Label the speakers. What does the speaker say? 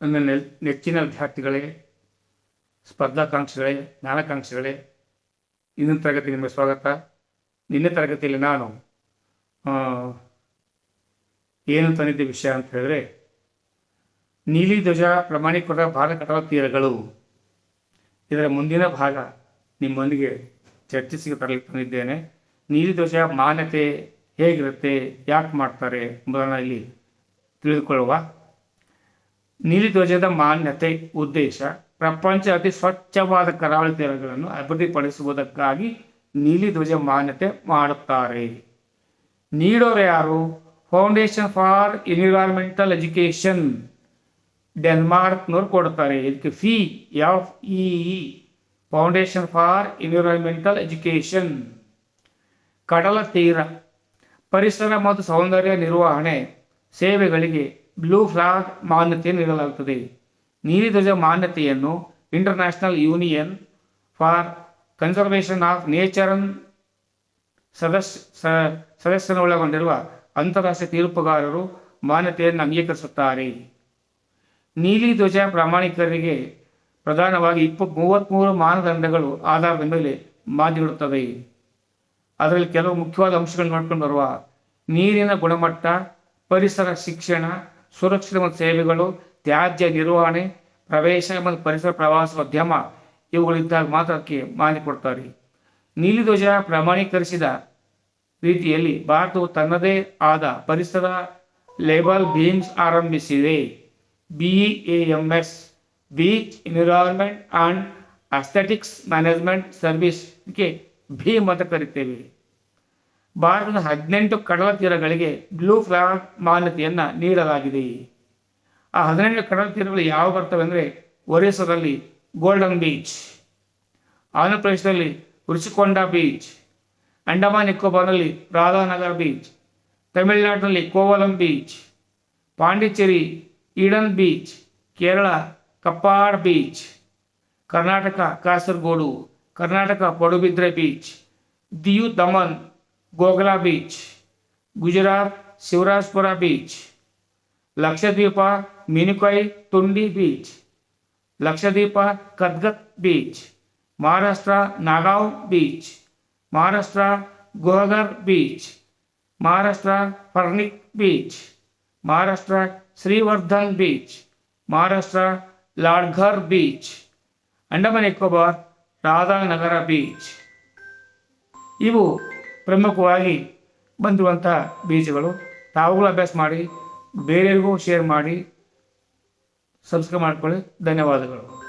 Speaker 1: ನನ್ನ ನೆ ನೆಚ್ಚಿನ ವಿದ್ಯಾರ್ಥಿಗಳೇ, ಸ್ಪರ್ಧಾಕಾಂಕ್ಷಿಗಳೇ, ಜ್ಞಾನಾಕಾಂಕ್ಷಿಗಳೇ, ಇಂದಿನ ತರಗತಿ ನಿಮಗೆ ಸ್ವಾಗತ. ನಿನ್ನೆ ತರಗತಿಯಲ್ಲಿ ನಾನು ಏನು ತಂದಿದ್ದ ವಿಷಯ ಅಂತ ಹೇಳಿದ್ರೆ, ನೀಲಿ ಧ್ವಜ ಪ್ರಮಾಣೀಕೃತ ಭಾರತ ತೀರಗಳು. ಇದರ ಮುಂದಿನ ಭಾಗ ನಿಮ್ಮೊಂದಿಗೆ ಚರ್ಚಿಸಿ ತರಲಿಕ್ಕೆ ತಂದಿದ್ದೇನೆ. ನೀಲಿ ಧ್ವಜ ಮಾನ್ಯತೆ ಹೇಗಿರುತ್ತೆ, ಯಾಕೆ ಮಾಡ್ತಾರೆ ಎಂಬುದನ್ನು ಇಲ್ಲಿ ತಿಳಿದುಕೊಳ್ಳುವ ನೀಲಿ ಧ್ವಜದ ಮಾನ್ಯತೆ ಉದ್ದೇಶ ಪ್ರಪಂಚ ಅತಿ ಸ್ವಚ್ಛವಾದ ಕರಾವಳಿ ತೀರಗಳನ್ನು ಅಭಿವೃದ್ಧಿಪಡಿಸುವುದಕ್ಕಾಗಿ ನೀಲಿ ಧ್ವಜ ಮಾನ್ಯತೆ ಮಾಡುತ್ತಾರೆ. ನೀಡೋರು ಯಾರು? ಫೌಂಡೇಶನ್ ಫಾರ್ ಎನ್ವಿರಾನ್ಮೆಂಟಲ್ ಎಜುಕೇಶನ್ ಡೆನ್ಮಾರ್ಕ್ನವ್ರು ಕೊಡ್ತಾರೆ. ಇದಕ್ಕೆ ಫಿ F E foundation for environmental education ಕಡಲ ತೀರ, ಪರಿಸರ ಮತ್ತು ಸೌಂದರ್ಯ ನಿರ್ವಹಣೆ ಸೇವೆಗಳಿಗೆ ಬ್ಲೂ ಫ್ಲಾಗ್ ಮಾನ್ಯತೆ ನೀಡಲಾಗುತ್ತದೆ. ನೀಲಿ ಧ್ವಜ ಮಾನ್ಯತೆಯನ್ನು international union for conservation of nature ಸದಸ್ಯ ಸ- ಸದಸ್ಯರನ್ನೊಳಗೊಂಡಿರುವ ಅಂತಾರಾಷ್ಟ್ರೀಯ ತೀರ್ಪುಗಾರರು ಮಾನ್ಯತೆಯನ್ನು ಅಂಗೀಕರಿಸುತ್ತಾರೆ. ನೀಲಿ ಧ್ವಜ ಪ್ರಾಮಾಣಿಕರಿಗೆ ಪ್ರಧಾನವಾಗಿ ಇಪ್ಪ ಮೂವತ್ತ್ಮೂರು ಮಾನದಂಡಗಳು ಆಧಾರದ ಮೇಲೆ ಮಾತನಾಡುತ್ತವೆ ಅದರಲ್ಲಿ ಕೆಲವು ಮುಖ್ಯವಾದ ಅಂಶಗಳನ್ನು ನೋಡ್ಕೊಂಡು ಬರುವ ನೀರಿನ ಗುಣಮಟ್ಟ, ಪರಿಸರ ಶಿಕ್ಷಣ ಸುರಕ್ಷಿತ ಮತ್ತು ಸೇವೆಗಳು, ತ್ಯಾಜ್ಯ ನಿರ್ವಹಣೆ, ಪ್ರವೇಶ ಮತ್ತು ಪರಿಸರ ಪ್ರವಾಸೋದ್ಯಮ ಇವುಗಳಿದ್ದಾಗ ಮಾತ್ರ ಅದಕ್ಕೆ ಮಾನ್ಯತೆ ಕೊಡ್ತಾರೆ. ನೀಲಿ ಧ್ವಜ ಪ್ರಮಾಣೀಕರಿಸಿದ ರೀತಿಯಲ್ಲಿ ಭಾರತವು ತನ್ನದೇ ಆದ ಪರಿಸರ ಲೇಬಲ್ ಬೀಮ್ಸ್ ಆರಂಭಿಸಿದೆ. BEMS beach environment and aesthetics management ಸರ್ವಿಸ್ಗೆ ಭೀಮ್ ಅಂತ ಕರಿತೇವೆ. ಭಾರತದ ಹದಿನೆಂಟು ಕಡಲ ತೀರಗಳಿಗೆ ಬ್ಲೂ ಫ್ಲಾಗ್ ಮಾನ್ಯತೆಯನ್ನು ನೀಡಲಾಗಿದೆ. ಆ ಹದಿನೆಂಟು ಕಡಲ ತೀರಗಳು ಯಾವ ಬರ್ತವೆ ಅಂದರೆ ಒರಿಸ್ಸಾದಲ್ಲಿ ಗೋಲ್ಡನ್ ಬೀಚ್ ಆಂಧ್ರ ಪ್ರದೇಶದಲ್ಲಿ ರುಚಿಕೊಂಡ ಬೀಚ್, ಅಂಡಮಾನ್ ನಿಕೋಬಾರ್ನಲ್ಲಿ ರಾಧಾನಗರ್ ಬೀಚ್, ತಮಿಳುನಾಡಿನಲ್ಲಿ Kovalam beach, Pondicherry Eden beach, Kerala Kappad beach, Karnataka Kasaragod, Karnataka Padubidri beach, Diu Daman Gogla beach, Gujarat Shivrajpura beach, Lakshadweep Minicoy Thundi beach, Lakshadweep Kadmat beach, Maharashtra Nagaon beach, Maharashtra Guhagar beach, Maharashtra Parnaka beach, Maharashtra Shrivardhan beach, Maharashtra Ladghar beach, Andaman Nicobar, Radhanagar beach. इवो ಪ್ರಮುಖವಾಗಿ ಬಂದಿರುವಂಥ ಬೀಜಗಳು. ತಾವುಗಳು ಅಭ್ಯಾಸ ಮಾಡಿ ಬೇರೆಯವರಿಗೂ share ಮಾಡಿ subscribe ಮಾಡಿಕೊಳ್ಳಿ. ಧನ್ಯವಾದಗಳು.